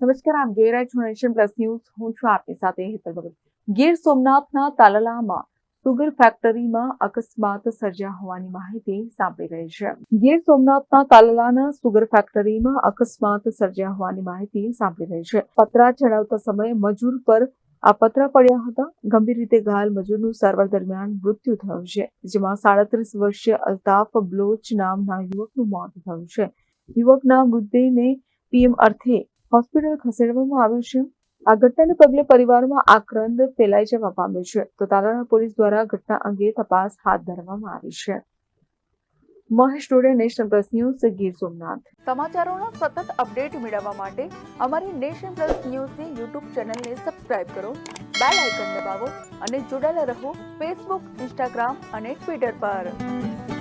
નમસ્કાર, આપ જોઈ રહ્યા છો નેશન પ્લસ ન્યૂઝ. હું છું આપની સાથે હેતલ ભગત. ગીર સોમનાથના તાલાલામાં સુગર ફેક્ટરીમાં અકસ્માત સર્જ્યા હોવાની માહિતી સાંપડી રહી છે. ગીર સોમનાથના તાલાલાના સુગર ફેક્ટરીમાં અકસ્માત સર્જ્યા હોવાની માહિતી સાંપડી રહી છે. પતરા ચડાવતા સમયે મજૂર પર આ પતરા પડ્યા હતા. ગંભીર રીતે ઘાયલ મજૂરનું સારવાર દરમિયાન મૃત્યુ થયું છે, જેમાં સાડત્રીસ વર્ષીય અલ્તાફ બ્લોચ નામના યુવકનું મોત થયું છે. યુવકના મૃતદેહને પીએમ અર્થે હોસ્પિટલ ખસેડવામાં આવ્યો છે. આ ઘટનાને પગલે પરિવારમાં આક્રંદ ફેલાઈ જવા પામ્યો છે. તો તાલાળા પોલીસ દ્વારા ઘટના અંગે તપાસ હાથ ધરવામાં આવી છે. Mahesh Dode National Plus News Gir Somnath. સમાચારોના સતત અપડેટ મેળવવા માટે અમારી નેશનલ પ્લસ ન્યૂઝની યુટ્યુબ ચેનલને સબસ્ક્રાઇબ કરો, બેલ આઇકન દબાવો અને જોડાયેલા રહો ફેસબુક ઇન્સ્ટાગ્રામ અને ટ્વિટર પર.